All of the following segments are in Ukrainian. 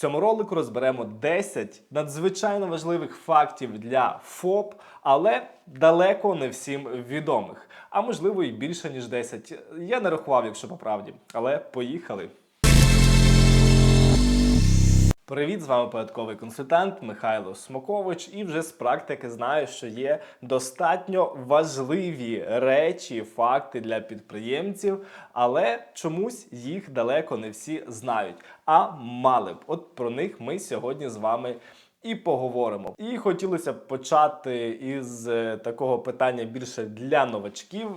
цьому ролику розберемо 10 надзвичайно важливих фактів для ФОП, але далеко не всім відомих. А можливо і більше ніж 10. Я не рахував, якщо по правді. Але поїхали. Привіт, з вами податковий консультант Михайло Смокович. І вже з практики знаю, що є достатньо важливі речі, факти для підприємців, але чомусь їх далеко не всі знають. А мали б. От про них ми сьогодні з вами. І поговоримо. І хотілося б почати із е, такого питання більше для новачків.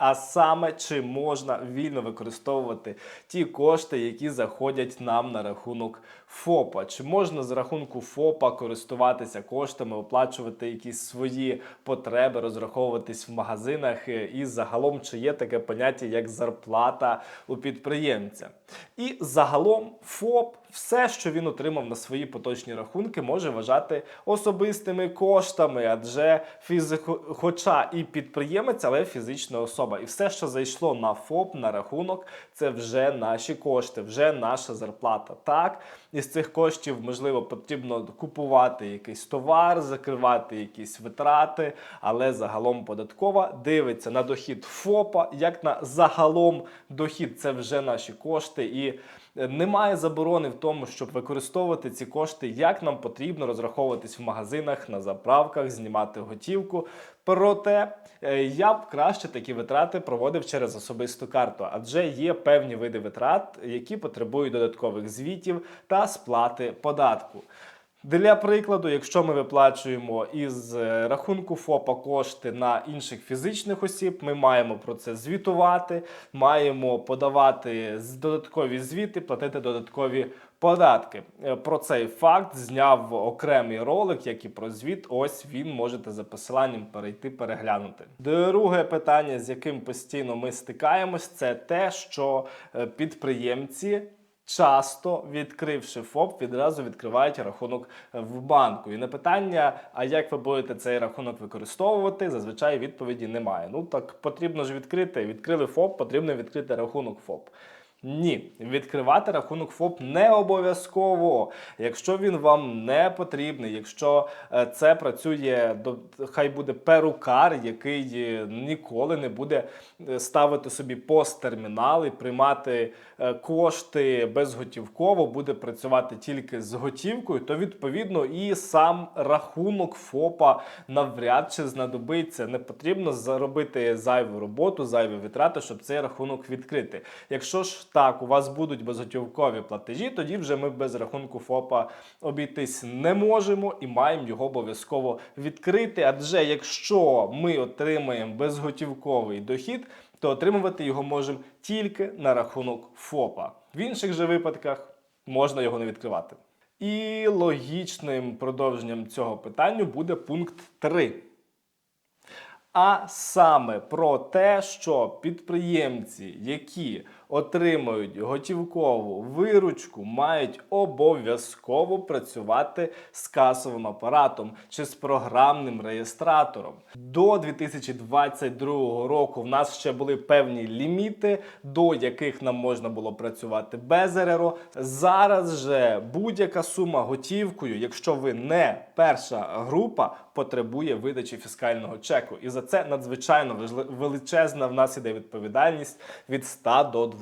А саме чи можна вільно використовувати ті кошти, які заходять нам на рахунок ФОПа? Чи можна з рахунку ФОПа користуватися коштами, оплачувати якісь свої потреби, розраховуватись в магазинах? е, І загалом чи є таке поняття як зарплата у підприємця? І загалом ФОП все, що він отримав на свої поточні рахунки, може вважати особистими коштами, адже фізико, хоча і підприємець, але фізична особа. І все, що зайшло на ФОП, на рахунок, це вже наші кошти, вже наша зарплата. Так, із цих коштів можливо потрібно купувати якийсь товар, закривати якісь витрати, але загалом податкова дивиться на дохід ФОПа як на загалом дохід. Це вже наші кошти і. Немає заборони в тому, щоб використовувати ці кошти, як нам потрібно розраховуватись в магазинах, на заправках, знімати готівку. Проте е, я б краще такі витрати проводив через особисту карту, адже є певні види витрат, які потребують додаткових звітів та сплати податку. Для прикладу, якщо ми виплачуємо із е, рахунку ФОПа кошти на інших фізичних осіб, ми маємо про це звітувати, маємо подавати додаткові звіти, платити додаткові податки. Е, Про цей факт зняв окремий ролик, як і про звіт. Ось він можете за посиланням перейти переглянути. Друге питання, з яким постійно ми стикаємось, це те, що е, підприємці. Часто відкривши ФОП, відразу відкривають рахунок в банку. І на питання, а як ви будете цей рахунок використовувати, зазвичай відповіді немає. Ну так потрібно ж відкрити. Відкрили ФОП, потрібно відкрити рахунок ФОП. Ні, відкривати рахунок ФОП не обов'язково. Якщо він вам не потрібний, якщо е, це працює хай буде перукар, який е, ніколи не буде е, ставити собі посттермінал і приймати кошти безготівково, буде працювати тільки з готівкою, то відповідно і сам рахунок ФОПа навряд чи знадобиться. Не потрібно заробити зайву роботу, зайві витрати, щоб цей рахунок відкрити. Якщо ж так, у вас будуть безготівкові платежі, тоді вже ми без рахунку ФОПа обійтись не можемо і маємо його обов'язково відкрити. Адже якщо ми отримаємо безготівковий дохід, то отримувати його можемо тільки на рахунок ФОПа. В інших же випадках можна його не відкривати. І логічним продовженням цього питання буде пункт 3. А саме про те, що підприємці, які отримують готівкову виручку, мають обов'язково працювати з касовим апаратом чи з програмним реєстратором. До 2022 року в нас ще були певні ліміти, до яких нам можна було працювати без РРО. Зараз же будь-яка сума готівкою, якщо ви не перша група, потребує видачі фіскального чеку. І за це надзвичайно величезна в нас іде відповідальність від 100 до 200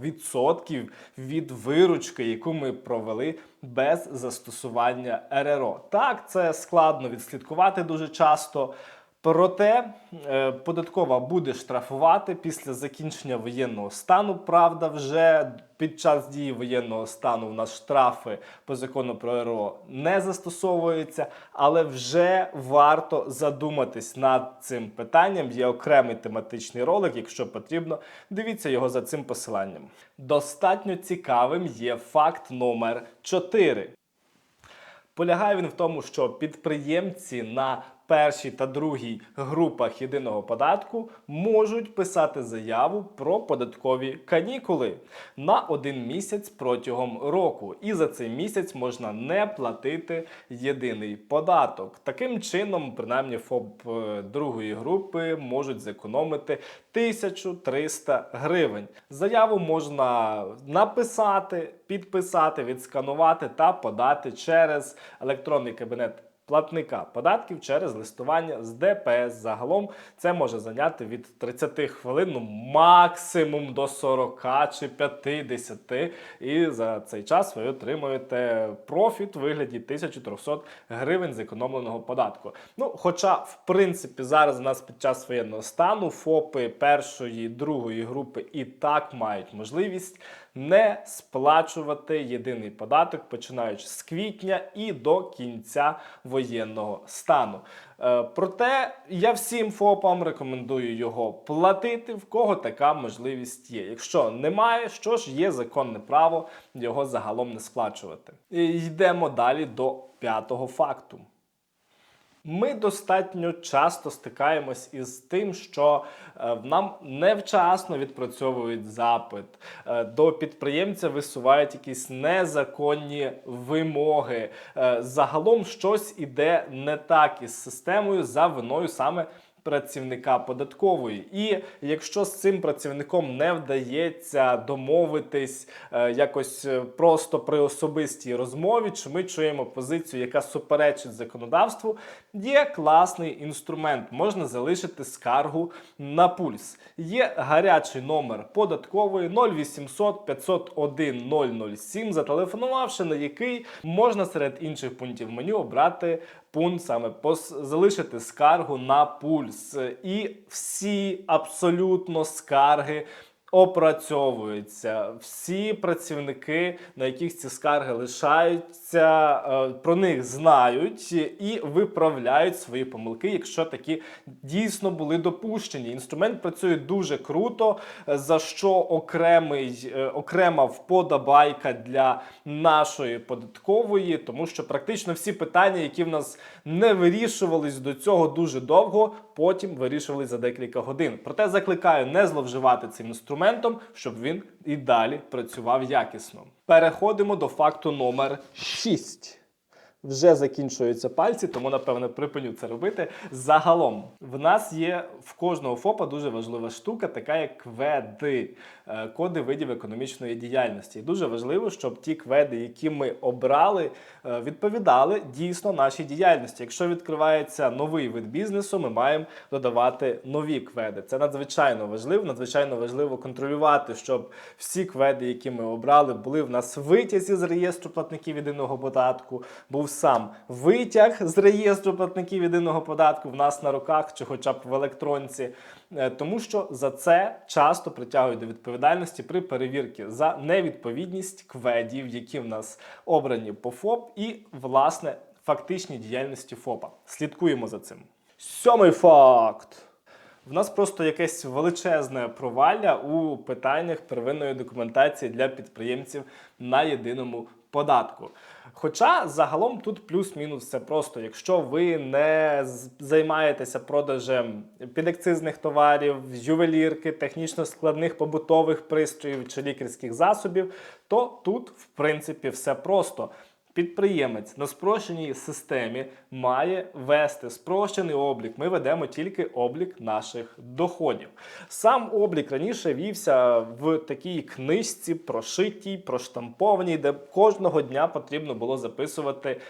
відсотків від виручки, яку ми провели без застосування РРО. Так, це складно відслідкувати дуже часто. Проте е, податкова буде штрафувати після закінчення воєнного стану. Правда, вже під час дії воєнного стану в нас штрафи по закону про РО не застосовуються, але вже варто задуматись над цим питанням. Є окремий тематичний ролик, якщо потрібно, дивіться його за цим посиланням. Достатньо цікавим є факт номер 4. Полягає він в тому, що підприємці на першій та другій групах єдиного податку можуть писати заяву про податкові канікули на один місяць протягом року, і за цей місяць можна не платити єдиний податок. Таким чином, принаймні, ФОП е, другої групи можуть зекономити 1300 гривень. Заяву можна написати, підписати, відсканувати та подати через електронний кабінет. Платника податків через листування з ДПС. Загалом це може зайняти від 30 хвилин, ну максимум до 40 чи 50. І за цей час ви отримуєте профіт у вигляді 1300 гривень зекономленого податку. Ну, хоча, в принципі, зараз у нас під час воєнного стану ФОПи першої, другої групи і так мають можливість не сплачувати єдиний податок, починаючи з квітня і до кінця воєнного стану. Е, Проте я всім ФОПам рекомендую його платити, в кого така можливість є. Якщо немає, що ж є законне право його загалом не сплачувати. І йдемо далі до п'ятого факту. Ми достатньо часто стикаємось із тим, що е, нам невчасно відпрацьовують запит, е, до підприємця висувають якісь незаконні вимоги. Е, загалом щось іде не так із системою за виною саме. Працівника податкової, і якщо з цим працівником не вдається домовитись е, якось е, просто при особистій розмові, чи ми чуємо позицію, яка суперечить законодавству, є класний інструмент. Можна залишити скаргу на пульс. Є гарячий номер податкової 0800 501 007, зателефонувавши на який можна серед інших пунктів меню обрати пункт саме залишити скаргу на пульс. І всі абсолютно скарги. Опрацьовуються всі працівники, на яких ці скарги лишаються, е, про них знають і виправляють свої помилки, якщо такі дійсно були допущені. Інструмент працює дуже круто, е, за що окремий, е, окрема вподобайка для нашої податкової, тому що практично всі питання, які в нас не вирішувались до цього дуже довго, потім вирішувались за декілька годин. Проте закликаю не зловживати цим інструментом, щоб він і далі працював якісно. Переходимо до факту номер 6. Вже закінчуються пальці, тому напевно припиню це робити. Загалом в нас є в кожного ФОПа дуже важлива штука, така як кведи, е, коди видів економічної діяльності. І дуже важливо, щоб ті кведи, які ми обрали, е, відповідали дійсно нашій діяльності. Якщо відкривається новий вид бізнесу, ми маємо додавати нові кведи. Це надзвичайно важливо. Надзвичайно важливо контролювати, щоб всі кведи, які ми обрали, були в нас витязі з реєстру платників єдиного податку. Був сам витяг з реєстру платників єдиного податку в нас на руках чи хоча б в електронці, Е, тому що за це часто притягують до відповідальності при перевірці за невідповідність кведів, які в нас обрані по ФОП, і власне фактичній діяльності ФОПа. Слідкуємо за цим. Сьомий факт. В нас просто якесь величезне провалля у питаннях первинної документації для підприємців на єдиному податку. Хоча загалом тут плюс-мінус все просто. Якщо ви не займаєтеся продажем підакцизних товарів, ювелірки, технічно складних побутових пристроїв чи лікарських засобів, то тут в принципі все просто. Підприємець на спрощеній системі має вести спрощений облік. Ми ведемо тільки облік наших доходів. Сам облік раніше вівся в такій книжці прошитій, проштампованій, де кожного дня потрібно було записувати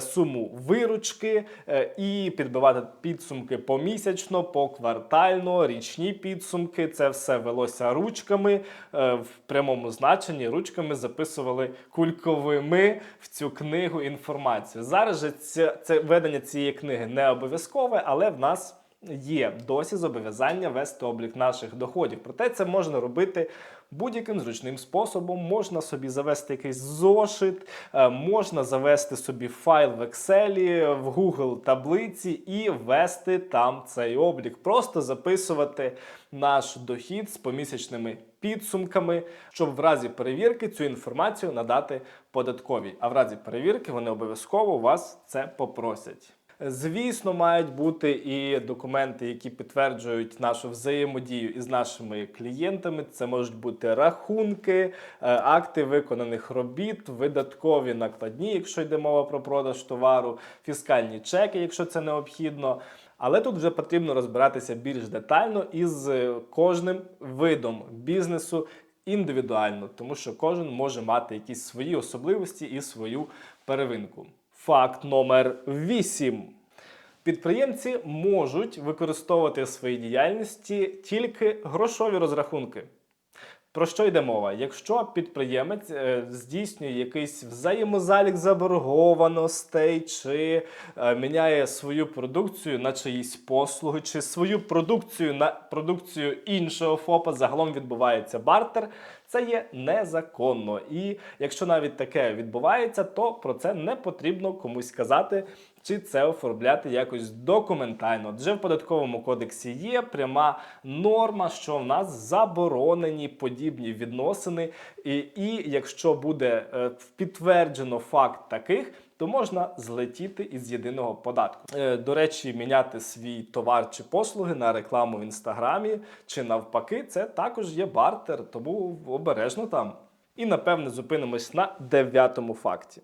суму виручки е, і підбивати підсумки помісячно, поквартально, річні підсумки. Це все велося ручками е, в прямому значенні. Ручками записували кульковими в цю книгу інформацію. Зараз же це, це ведення цієї книги не обов'язкове, але в нас. Є досі зобов'язання вести облік наших доходів. Проте це можна робити будь-яким зручним способом. Можна собі завести якийсь зошит, е, можна завести собі файл в Excel, в Google таблиці і ввести там цей облік. Просто записувати наш дохід з помісячними підсумками, щоб в разі перевірки цю інформацію надати податковій. А в разі перевірки вони обов'язково вас це попросять. Звісно, мають бути і документи, які підтверджують нашу взаємодію із нашими клієнтами. Це можуть бути рахунки, е, акти виконаних робіт, видаткові накладні, якщо йде мова про продаж товару, фіскальні чеки, якщо це необхідно. Але тут вже потрібно розбиратися більш детально із е, кожним видом бізнесу індивідуально, тому що кожен може мати якісь свої особливості і свою первинку. Факт номер 8. Підприємці можуть використовувати в своїй діяльності тільки грошові розрахунки. Про що йде мова? Якщо підприємець е, здійснює якийсь взаємозалік заборгованостей, чи е, міняє свою продукцію на чиїсь послуги, чи свою продукцію на продукцію іншого ФОПа, загалом відбувається бартер. Це є незаконно. І якщо навіть таке відбувається, то про це не потрібно комусь казати. Чи це оформляти якось документально? Адже в податковому кодексі є пряма норма, що в нас заборонені подібні відносини, і, і якщо буде е, підтверджено факт таких, то можна злетіти із єдиного податку. Е, До речі, міняти свій товар чи послуги на рекламу в інстаграмі чи навпаки, це також є бартер, тому обережно там. І напевне зупинимось на дев'ятому факті.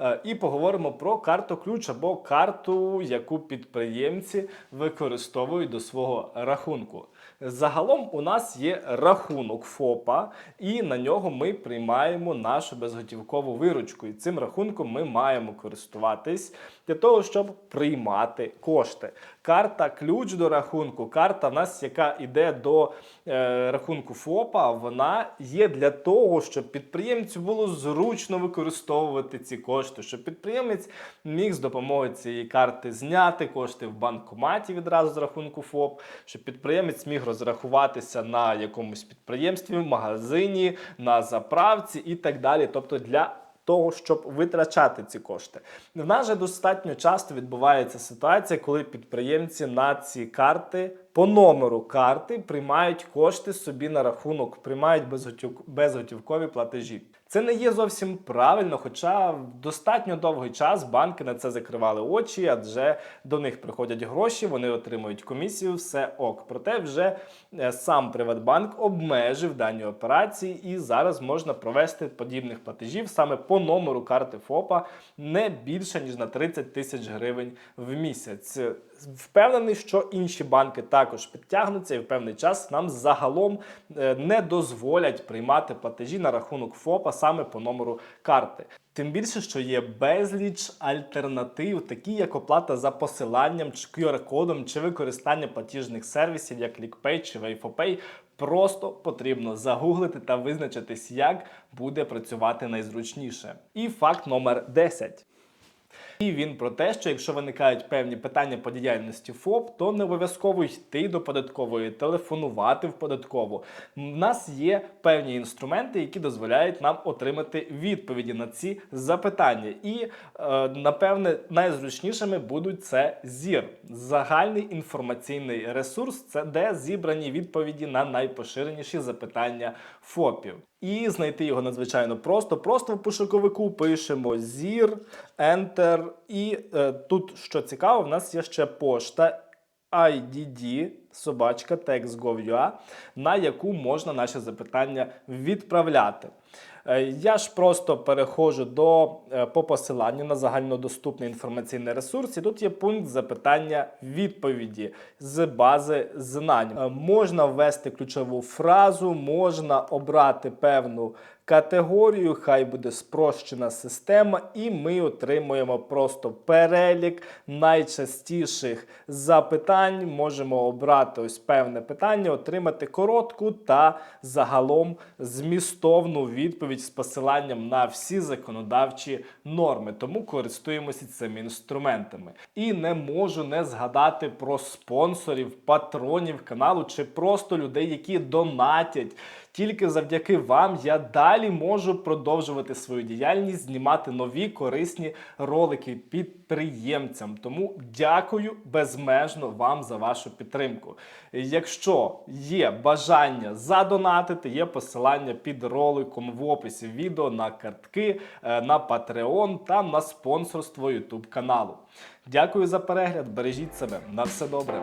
Е, І поговоримо про карту ключ або карту, яку підприємці використовують до свого рахунку. Загалом у нас є рахунок ФОПа, і на нього ми приймаємо нашу безготівкову виручку. І цим рахунком ми маємо користуватись для того, щоб приймати кошти. Карта ключ до рахунку, карта нас, яка йде до е, рахунку ФОПа, вона є для того, щоб підприємцю було зручно використовувати ці кошти, щоб підприємець міг з допомогою цієї карти зняти кошти в банкоматі відразу з рахунку ФОП, щоб підприємець міг розрахуватися на якомусь підприємстві, в магазині, на заправці і так далі. Тобто для того, щоб витрачати ці кошти. В нас же достатньо часто відбувається ситуація, коли підприємці на ці карти по номеру карти приймають кошти собі на рахунок, приймають безготів- безготівкові платежі. Це не є зовсім правильно, хоча достатньо довгий час банки на це закривали очі, адже до них приходять гроші, вони отримують комісію, все ок. Проте вже е, сам Приватбанк обмежив дані операції, і зараз можна провести подібних платежів саме по номеру карти ФОПа не більше ніж на 30 тисяч гривень в місяць. Впевнений, що інші банки також підтягнуться, і в певний час нам загалом е, не дозволять приймати платежі на рахунок ФОПа саме по номеру карти. Тим більше, що є безліч альтернатив, такі як оплата за посиланням чи QR-кодом, чи використання платіжних сервісів, як LickPay чи WayFoPay. Просто потрібно загуглити та визначитись, як буде працювати найзручніше. І факт номер 10. І він про те, що якщо виникають певні питання по діяльності ФОП, то не обов'язково йти до податкової, телефонувати в податкову. У нас є певні інструменти, які дозволяють нам отримати відповіді на ці запитання. І е, напевне найзручнішими будуть це ЗІР загальний інформаційний ресурс, це де зібрані відповіді на найпоширеніші запитання ФОПів. І знайти його надзвичайно просто. Просто в пошуковику пишемо зір, Enter. І е, тут, що цікаво, в нас є ще пошта IDD собачка text.gov.ua, на яку можна наші запитання відправляти. Е, Я ж просто переходжу до е, по посиланню на загальнодоступний інформаційний ресурс. І тут є пункт запитання відповіді з бази знань. Е, Можна ввести ключову фразу, можна обрати певну категорію, хай буде спрощена система, і ми отримуємо просто перелік найчастіших запитань. Можемо обрати ось певне питання, отримати коротку та загалом змістовну відповідь з посиланням на всі законодавчі норми. Тому користуємося цими інструментами. І не можу не згадати про спонсорів, патронів каналу чи просто людей, які донатять. Тільки завдяки вам я далі можу продовжувати свою діяльність, знімати нові корисні ролики підприємцям. Тому дякую безмежно вам за вашу підтримку. Якщо є бажання задонатити, є посилання під роликом в описі відео на картки, е, на Patreon та на спонсорство YouTube каналу. Дякую за перегляд. Бережіть себе. На все добре.